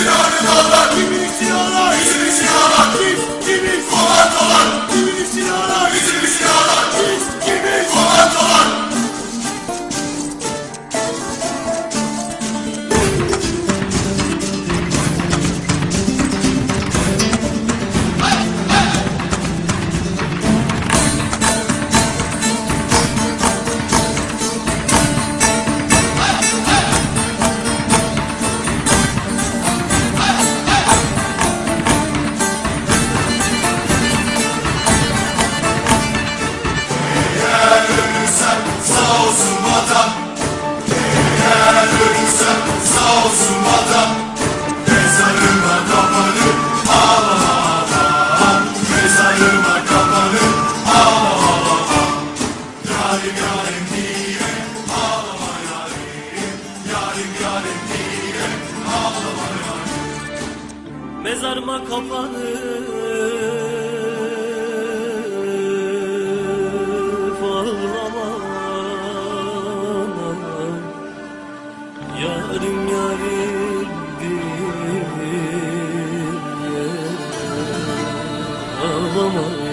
Virane dağlar Kimin silahlar Bizim silahlar Biz kimiz Komandolar Kimin vatan Mezarıma kapanıp ağlama Mezarıma kapanıp ağlama Yarim yarim diye ağlama yarim Yarim yarim diye ağlama yarim Yarim yarim diye ağlama. yarim